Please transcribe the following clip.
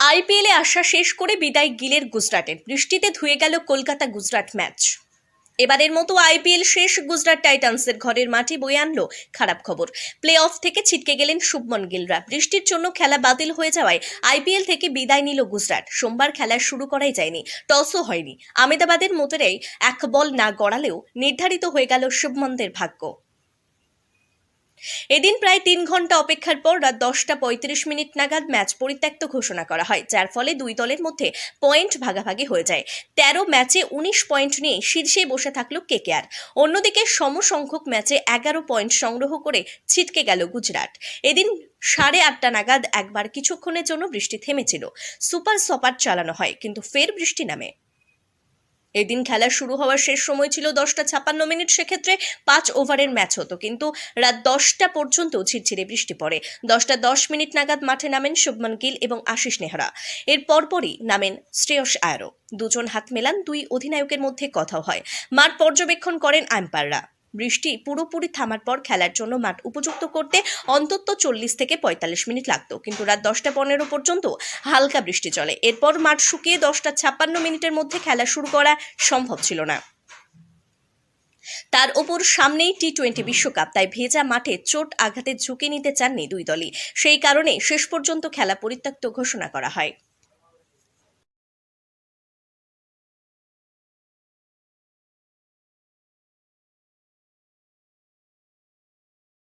আইপিএলে আসা শেষ করে বিদায় গিলের গুজরাটের বৃষ্টিতে ধুয়ে গেল কলকাতা গুজরাট ম্যাচ। এবারের মতো আইপিএল শেষ গুজরাট টাইটান্সের ঘরের মাঠে বয়ে আনলো খারাপ খবর। প্লে অফ থেকে ছিটকে গেলেন শুভমন গিলরা। বৃষ্টির জন্য খেলা বাতিল হয়ে যাওয়ায় আইপিএল থেকে বিদায় নিল গুজরাট। সোমবার খেলা শুরু করাই যায়নি, টসও হয়নি। আমেদাবাদের মোতেরাই এক বল না গড়ালেও নির্ধারিত হয়ে গেল শুভমনদের ভাগ্য। এদিন প্রায় তিন ঘণ্টা অপেক্ষার পর রাত দশটা পঁয়ত্রিশ মিনিট নাগাদ ম্যাচ পরিত্যক্ত ঘোষণা করা হয়, যার ফলে দুই দলের মধ্যে পয়েন্ট ভাগাভাগি হয়ে যায়। তেরো ম্যাচে উনিশ পয়েন্ট নিয়ে শীর্ষে বসে থাকল কেকেআর। অন্যদিকে সমসংখ্যক ম্যাচে এগারো পয়েন্ট সংগ্রহ করে ছিটকে গেল গুজরাট। এদিন সাড়ে আটটা নাগাদ একবার কিছুক্ষণের জন্য বৃষ্টি থেমেছিল। সুপার সপার চালানো হয়, কিন্তু ফের বৃষ্টি নামে। এদিন খেলা শুরু হওয়ার শেষ সময় ছিল দশটা ছাপান্ন মিনিট, সেক্ষেত্রে পাঁচ ওভারের ম্যাচ হতো। কিন্তু রাত দশটা পর্যন্ত ঝিরঝিরে বৃষ্টি পড়ে। দশটা দশ মিনিট নাগাদ মাঠে নামেন শুভমন গিল এবং আশিস নেহরা। এর পরপরই নামেন শ্রেয়স আয়ারও। দুজন হাত মেলান, দুই অধিনায়কের মধ্যে কথা হয়। মাঠ পর্যবেক্ষণ করেন আম্পায়াররা। বৃষ্টি পুরোপুরি থামার পর খেলার জন্য মাঠ উপযুক্ত করতে অন্তত চল্লিশ থেকে পঁয়তাল্লিশ মিনিট লাগতো। কিন্তু রাত দশটা পনেরো পর্যন্ত হালকা বৃষ্টি চলে। এরপর মাঠ শুকিয়ে দশটা ছাপ্পান্ন মিনিটের মধ্যে খেলা শুরু করা সম্ভব ছিল না। তার ওপর সামনেই টি টোয়েন্টি বিশ্বকাপ, তাই ভেজা মাঠে চোট আঘাতের ঝুঁকি নিতে চাননি দুই দলই। সেই কারণে শেষ পর্যন্ত খেলা পরিত্যক্ত ঘোষণা করা হয়।